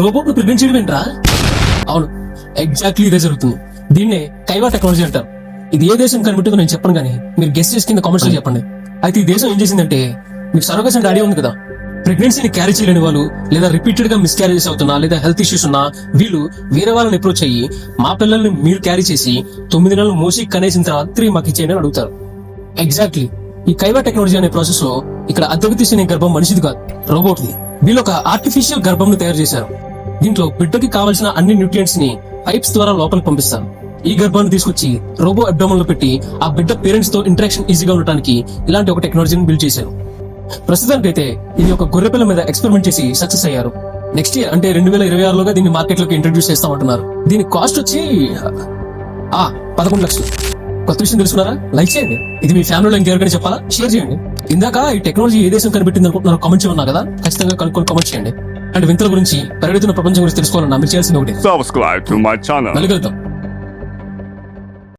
రోబోట్ను prevent చేయడం ఏంట్రా అవును ఎగ్జాక్ట్లీ ఇదే జరుగుతుంది. దీన్నే కైవా టెక్నాలజీ అంటారు. ఇది ఏ దేశం కనిపెట్టిందో నేను చెప్పను కానీ మీరు గెస్ట్ చేసి కింద కామెంట్స్లో చెప్పండి. అయితే ఈ దేశం ఏం చేసిందంటే మీకు సరోగస్ డాడీ ఐడియా ఉంది కదా. ప్రెగ్నెన్సీని క్యారీ చేయలేని వాళ్ళు లేదా రిపీటెడ్గా మిస్ క్యారేజెస్ అవుతున్నా లేదా హెల్త్ ఇష్యూస్ ఉన్నా వీళ్ళు వేరే వాళ్ళని అప్రోచ్ అయ్యి మా పిల్లల్ని మీరు క్యారీ చేసి తొమ్మిది నెలలు మోసి కనేసిన తర్వాత తిరిగి మాకు ఇచ్చేయని అని అడుగుతారు. ఎగ్జాక్ట్లీ ఈ కైవా టెక్నాలజీ అనే ప్రాసెస్లో ఇక్కడ అద్దెకు తీసిన గర్భం మనిషిది కాదు రోబోట్ ది. వీళ్ళు ఒక ఆర్టిఫిషియల్ గర్భంను తయారు చేశారు. దీంట్లో బిడ్డకి కావాల్సిన అన్ని న్యూట్రియంట్స్ని పైప్స్ ద్వారా లోపలికి పంపిస్తారు. ఈ గర్భాన్ని తీసుకొచ్చి రోబో అబ్డోమన్లో పెట్టి ఆ బిడ్డ పేరెంట్స్తో ఇంటరాక్షన్ ఈజీగా ఉండటానికి ఇలాంటి ఒక టెక్నాలజీని బిల్డ్ చేశారు. ప్రస్తుతానికైతే ఇది ఒక గొర్రెపిల్ల మీద ఎక్స్పెరిమెంట్ చేసి సక్సెస్ అయ్యారు. నెక్స్ట్ ఇయర్ అంటే రెండు వేల ఇరవై ఆరులోగా దీన్ని మార్కెట్లోకి ఇంట్రడ్యూస్ చేస్తామంటున్నారు దీని కాస్ట్ వచ్చి ఆ పదకొండు లక్షలు. కొత్త విషయం తెలుసుకున్నారా? లైక్ చేయండి. ఇది మీ ఫ్యామిలీలో ఇంకెవరికైనా చెప్పాలా? షేర్ చేయండి. ఇందాక ఈ టెక్నాలజీ ఏ దేశం కనిపెట్టింది అనుకుంటున్నారో కామెంట్ చేయమన్నా కదా. ఖచ్చితంగా కనుక్కొని కామెంట్ చేయండి. అండ్ వింతల గురించి పరిగెడుతున్న ప్రపంచం గురించి తెలుసుకోవాలన్నా మీరు చేయాల్సింది ఒకటి. My channel. మళ్ళీ కలుద్దాం.